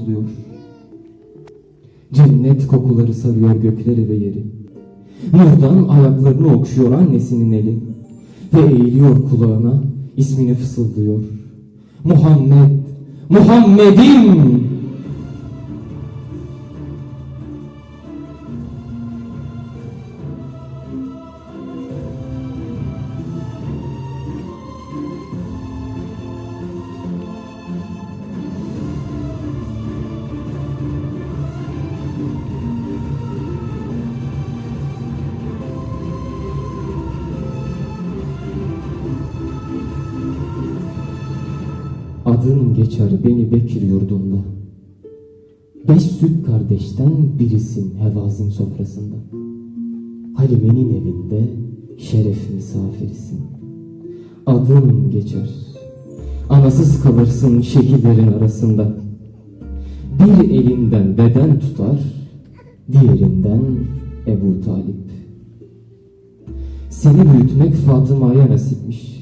kokluyor. Cennet kokuları sarıyor gökleri ve yeri. Nurdan ayaklarını okşuyor annesinin eli. Ve eğiliyor kulağına ismini fısıldıyor. Muhammed, Muhammed'im! Adın geçer beni Bekir yurdunda. Beş süt kardeşten birisin Hevazin sofrasında. Halime'nin evinde şeref misafirisin. Adın geçer. Anasız kalırsın şehirlerin arasında. Bir elinden beden tutar, diğerinden Ebu Talip. Seni büyütmek Fatıma'ya nasipmiş.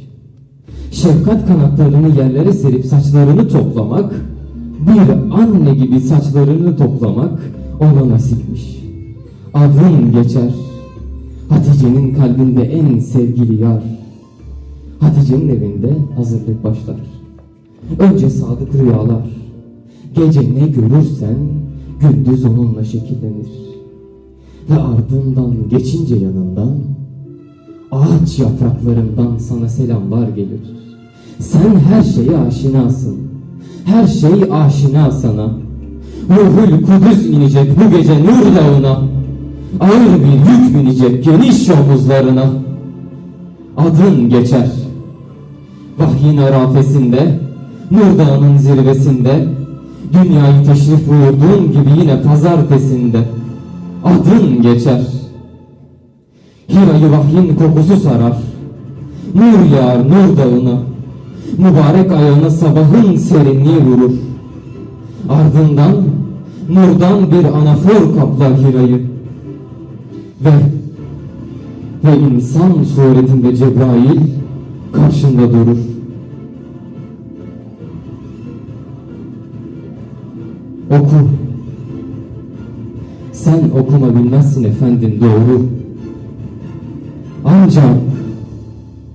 Şefkat kanatlarını yerlere serip saçlarını toplamak, bir anne gibi saçlarını toplamak ona nasipmiş. Adın geçer, Hatice'nin kalbinde en sevgili yar. Hatice'nin evinde hazırlık başlar. Önce sadık rüyalar, gece ne görürsen gündüz onunla şekillenir. Ve ardından geçince yanından ağaç yapraklarından sana selamlar gelir. Sen her şeye aşinasın. Her şey aşina sana. Ruhul Kudüs inecek bu gece nur dağına. Ağır bir yük binecek geniş omuzlarına. Adın geçer. Vahyin arafesinde, Nur Dağı'nın zirvesinde, dünyayı teşrif buyurduğun gibi yine pazartesinde. Adın geçer. Hira'yı vahyin kokusu sarar. Nur yağar nur dağına. Mübarek ayağına sabahın serinliği vurur. Ardından nurdan bir anafor kaplar Hira'yı. Ve ve insan suretinde Cebrail karşında durur. Oku. Sen okuma bilmezsin efendim doğru. Ancak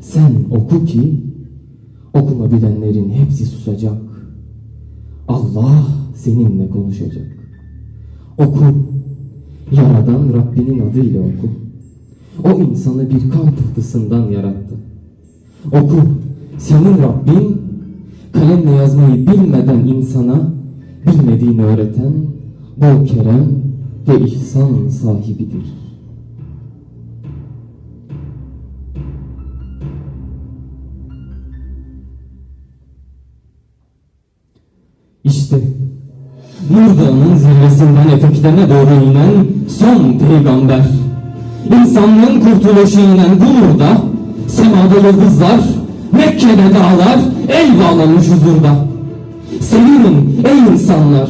sen oku ki okuma bilenlerin hepsi susacak. Allah seninle konuşacak. Oku. Yaradan Rabbinin adıyla oku. O insanı bir kan pıhtısından yarattı. Oku. Senin Rabbin kalemle yazmayı bilmeden insana bilmediğini öğreten bol kerem ve ihsan sahibidir. İşte Nur zirvesinden eteklerine doğru inen son peygamber. İnsanlığın kurtuluşu inen bu nurda semada yıldızlar, Mekke'de dağlar el bağlamış huzurda. Sevinin ey insanlar,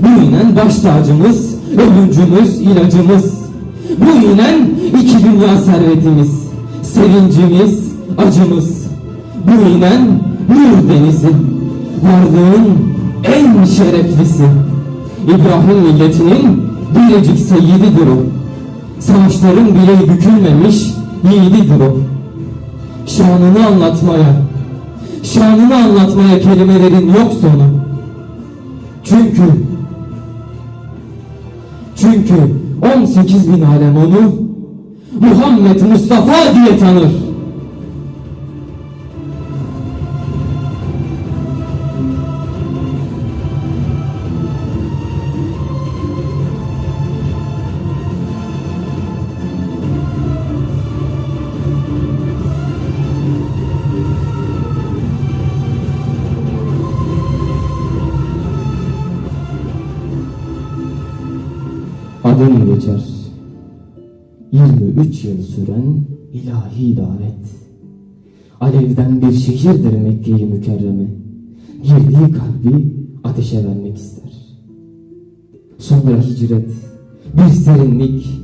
bu inen baş tacımız, övüncümüz, ilacımız. Bu inen iki dünya servetimiz, sevincimiz, acımız. Bu inen nur denizi, varlığın en şereflisi. İbrahim milletinin biricik seyyididir o. Savaşların bile bükülmemiş yiğididir o. Şanını anlatmaya, şanını anlatmaya kelimelerin yok sonu. Çünkü, çünkü 18 bin alem onu Muhammed Mustafa diye tanır. Adın geçer. 23 yıl süren ilahi davet. Alevden bir şehirdir Mekke-i Mükerreme. Girdiği kalbi ateşe vermek ister. Sonra hicret, bir serinlik,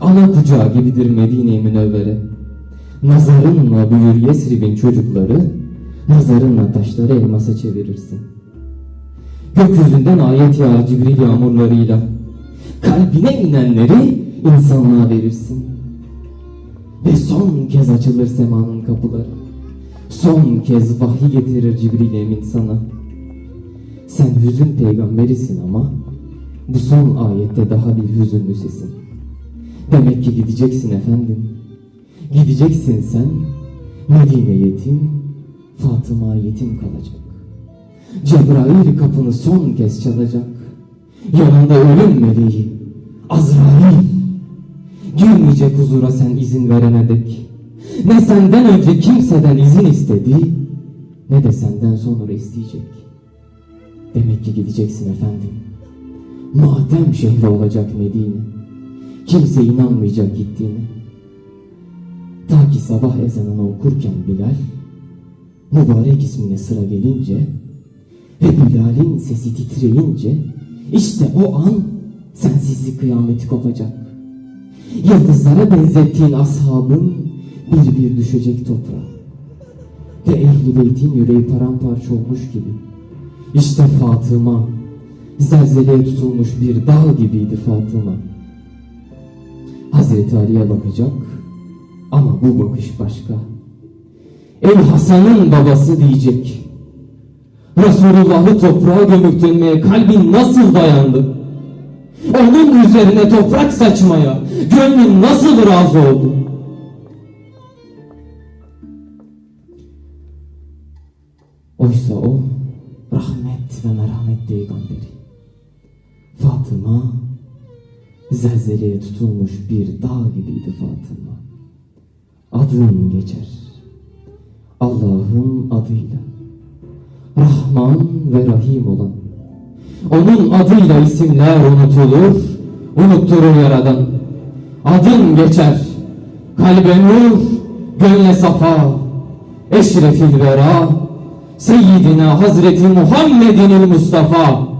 ana kucağı gibidir Medine-i Münevvere. Nazarınla büyür Yesrib'in çocukları, nazarınla taşları elmasa çevirirsin. Gökyüzünden ayet yağar Cibril yağmurlarıyla. Kalbine inenleri insanlığa verirsin. Ve son kez açılır semanın kapıları. Son kez vahiy getirir Cibril emin sana. Sen hüzün peygamberisin ama bu son ayette daha bir hüzünlüsesin. Demek ki gideceksin efendim. Gideceksin sen. Medine yetim, Fatıma yetim kalacak. Cebrail kapını son kez çalacak. Yanında ölüm meleği, Azrail. Girmeyecek huzura sen izin verene dek. Ne senden önce kimseden izin istedi, ne de senden sonra isteyecek. Demek ki gideceksin efendim. Matem şehri olacak Medine. Kimse inanmayacak gittiğine. Ta ki sabah ezanını okurken Bilal, mübarek ismine sıra gelince ve Bilal'in sesi titreyince işte o an sensizlik kıyameti kopacak. Yıldızlara benzettiğin ashabın bir bir düşecek toprağa. Ve ehli beytin yüreği paramparça olmuş gibi. İşte Fatıma, zelzeleye tutulmuş bir dağ gibiydi Fatıma. Hazreti Ali'ye bakacak ama bu bakış başka. Ey Hasan'ın babası diyecek. Resulullah'ı toprağa gömüp dönmeye kalbin nasıl dayandı? Onun üzerine toprak saçmaya gönlün nasıl razı oldu? Oysa o rahmet ve merhamet peygamberi. Fatıma zelzeleye tutulmuş bir dağ gibiydi Fatıma. Adın geçer. Allah'ın adıyla. Rahman ve Rahim olan. Onun adıyla isimler unutulur, unutturur yaradan. Adın geçer, kalbe nur, gönle safa. Eşrefil vera, Seyyidina Hazreti Muhammedin Mustafa.